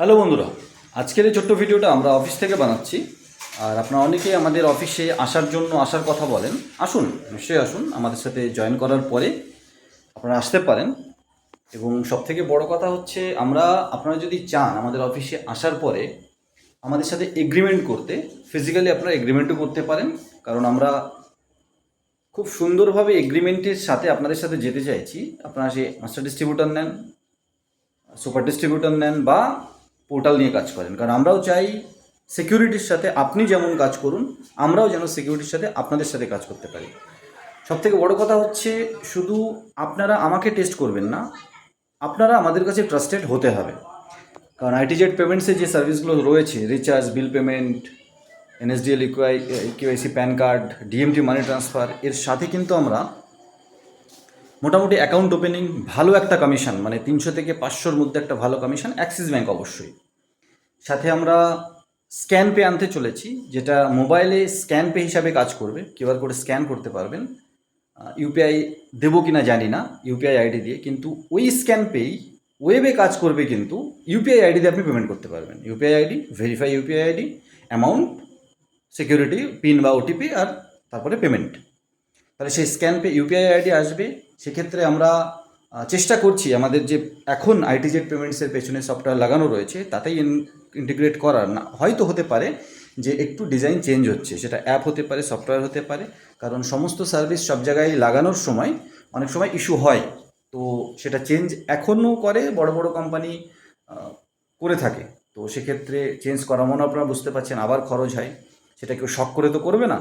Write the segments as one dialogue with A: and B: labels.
A: Hello বন্ধুরা, আজকের এই ছোট্ট ভিডিওটা আমরা অফিস থেকে বানাচ্ছি। আর আপনারা অনেকেই আমাদের অফিসে আসার জন্য আসার কথা বলেন। আসুন, নিশ্চয়ই আসুন, আমাদের সাথে জয়েন করার পরে আপনারা আসতে পারেন। এবং সবথেকে বড় কথা হচ্ছে, আমরা, আপনারা যদি চান আমাদের অফিসে আসার পরে আমাদের সাথে এগ্রিমেন্ট করতে ফিজিক্যালি আপনারা এগ্রিমেন্টও করতে পারেন। কারণ আমরা খুব সুন্দরভাবে এগ্রিমেন্টের সাথে আপনাদের সাথে যেতে চাইছি। আপনারা সে মাস্টার ডিস্ট্রিবিউটার নেন সুপার ডিস্ট্রিবিউটর নেন বা পোর্টাল নিয়ে কাজ করেন। কারণ আমরাও চাই সিকিউরিটির সাথে আপনি যেমন কাজ করুন, আমরাও যেন সিকিউরিটির সাথে আপনাদের সাথে কাজ করতে পারি। সব থেকে বড় কথা হচ্ছে শুধু আপনারা আমাকে টেস্ট করবেন না, আপনারা আমাদের কাছে ট্রাস্টেড হতে হবে। কারণ আইটিজেড পেমেন্টসের যে সার্ভিসগুলো রয়েছে রিচার্জ বিল পেমেন্ট এনএসডিএল ইকুআই QIC PAN card DMT money transfer এর সাথে কিন্তু আমরা মোটামুটি অ্যাকাউন্ট ওপেনিং ভালো একটা কমিশন মানে তিনশো থেকে পাঁচশোর মধ্যে একটা ভালো কমিশন অ্যাক্সিস ব্যাঙ্ক অবশ্যই। সাথে আমরা স্ক্যান পে আনতে চলেছি, যেটা মোবাইলে স্ক্যান পে হিসাবে কাজ করবে। কিউআর কোডে স্ক্যান করতে পারবেন। ইউপিআই দেবো কি না জানি না ইউপিআই আইডি দিয়ে, কিন্তু ওই স্ক্যান পেই ওয়েবে কাজ করবে কিন্তু ইউপিআই আইডি দিয়ে আপনি পেমেন্ট করতে পারবেন। UPI ID verify UPI ID amount security pin বা ওটিপি আর তারপরে পেমেন্ট তাহলে সেই স্ক্যান পে ইউপিআই আইডি আসবে সেক্ষেত্রে আমরা চেষ্টা করছি আমাদের যে এখন আইটিজেড পেমেন্টসের পেছনে সফটওয়্যার লাগানো রয়েছে, তাতেই ইন্টিগ্রেট করার না, হয়তো হতে পারে যে একটু ডিজাইন চেঞ্জ হচ্ছে। সেটা অ্যাপ হতে পারে সফটওয়্যার হতে পারে, কারণ সমস্ত সার্ভিস সব জায়গায় লাগানোর সময় অনেক সময় ইস্যু হয়। তো সেটা চেঞ্জ এখনও করে বড় বড় কোম্পানি করে থাকে। তো সেক্ষেত্রে চেঞ্জ করা মনে আপনারা বুঝতে পারছেন, আবার খরচ হয়। সেটা কেউ শখ করে তো করবে না।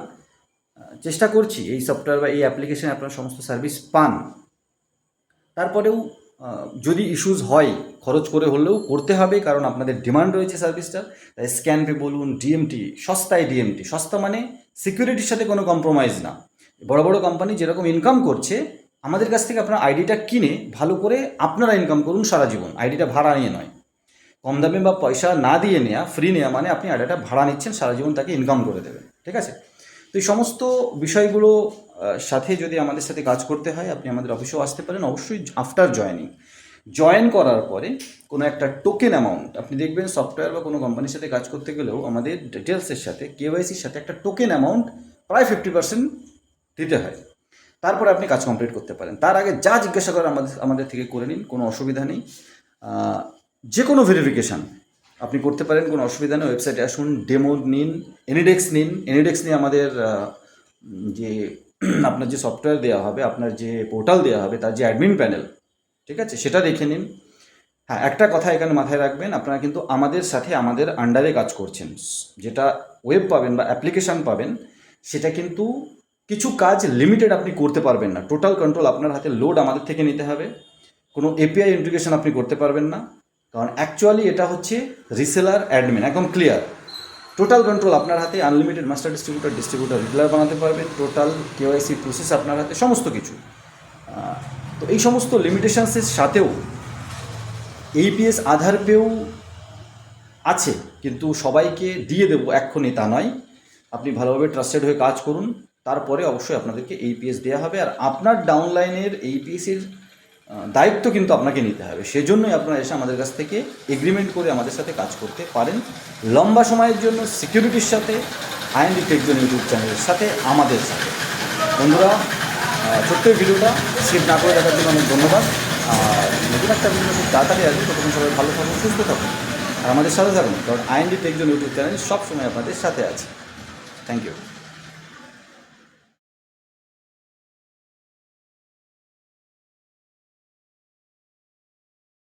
A: চেষ্টা করছি এই সফটওয়্যার বা এই অ্যাপ্লিকেশনে আপনারা সমস্ত সার্ভিস পান। তারপরেও যদি ইস্যুস হয়, খরচ করে হলেও করতে হবে, কারণ আপনাদের ডিমান্ড রয়েছে সার্ভিসটা তাই স্ক্যান পে বলুন ডিএমটি সস্তায় ডিএমটি সস্তা মানে সিকিউরিটির সাথে কোনো কম্প্রোমাইজ না। বড় বড় কোম্পানি যেরকম ইনকাম করছে, আমাদের কাছ থেকে আপনার আইডিটা কিনে ভালো করে আপনারা ইনকাম করুন সারা জীবন। আইডিটা ভাড়া নিয়ে নয়। কম দামে বা পয়সা না দিয়ে নেওয়া ফ্রি নেওয়া মানে আপনি আইডিয়াটা ভাড়া নিচ্ছেন, সারা জীবন তাকে ইনকাম করে দেবেন। ঠিক আছে? তো এই সমস্ত বিষয়গুলো সাথে যদি আমাদের সাথে কাজ করতে হয়, আপনি আমাদের অফিসেও আসতে পারেন। অবশ্যই আফটার জয়নিং জয়েন করার পরে কোনো একটা টোকেন অ্যামাউন্ট আপনি দেখবেন সফটওয়্যার বা কোনো কোম্পানির সাথে কাজ করতে গেলেও আমাদের ডিটেলসের সাথে কেওয়াইসির সাথে একটা টোকেন অ্যামাউন্ট প্রায় ফিফটি পার্সেন্ট দিতে হয়। তারপরে আপনি কাজ কমপ্লিট করতে পারেন। তার আগে যা জিজ্ঞাসা করার আমাদের আমাদের থেকে করে নিন, কোনো অসুবিধা নেই। যে কোনো ভেরিফিকেশান আপনি করতে পারেন, কোনো অসুবিধা নেই ওয়েবসাইটে আসুন ডেমো নিন এনিডেক্স নিন এনিডেক্স নিয়ে আমাদের যে, আপনার যে সফটওয়্যার দেওয়া হবে, আপনার যে পোর্টাল দেওয়া হবে, তার যে অ্যাডমিন প্যানেল ঠিক আছে? সেটা দেখে নিন। হ্যাঁ একটা কথা এখানে মাথায় রাখবেন, আপনারা কিন্তু আমাদের সাথে আমাদের আন্ডারে কাজ করছেন। যেটা ওয়েব পাবেন বা অ্যাপ্লিকেশান পাবেন, সেটা কিন্তু কিছু কাজ লিমিটেড আপনি করতে পারবেন না। টোটাল কন্ট্রোল আপনার হাতে লোড আমাদের থেকে নিতে হবে। কোনো এপিআই ইন্টিগ্রেশন আপনি করতে পারবেন না। কারণ অ্যাকচুয়ালি এটা হচ্ছে রিসেলার অ্যাডমিন একদম ক্লিয়ার টোটাল কন্ট্রোল আপনার হাতে unlimited master distributor distributor retailer বানাতে পারবেন টোটাল কেওয়াইসি প্রসেস আপনার হাতে, সমস্ত কিছু। তো এই সমস্ত লিমিটেশানসের সাথেও এইপিএস আধার পেও আছে, কিন্তু সবাইকে দিয়ে দেবো এক্ষুনি, তা নয়। আপনি ভালোভাবে ট্রাস্টেড হয়ে কাজ করুন, তারপরে অবশ্যই আপনাদেরকে এইপিএস দেওয়া হবে। আর আপনার ডাউনলাইনের এইপিএসের দায়িত্ব কিন্তু আপনাকে নিতে হবে। সেজন্যই আপনারা এসে আমাদের কাছ থেকে এগ্রিমেন্ট করে আমাদের সাথে কাজ করতে পারেন। লম্বা সময়ের জন্য সিকিউরিটির সাথে, আইএনডি টেকজন ইউটিউব চ্যানেলের সাথে, আমাদের সাথে। বন্ধুরা ছোট্ট ভিডিওটা স্কিপ না করে দেখার জন্য অনেক ধন্যবাদ। আর নতুন একটা ভিডিও খুব তাড়াতাড়ি আসবে। ততক্ষণ সবাই ভালো থাকুন, সুস্থ থাকুন। আর আমাদের সাথে থাকুন, কারণ আইএনডি টেকজন ইউটিউব চ্যানেল সবসময় আপনাদের সাথে আছে। Thank you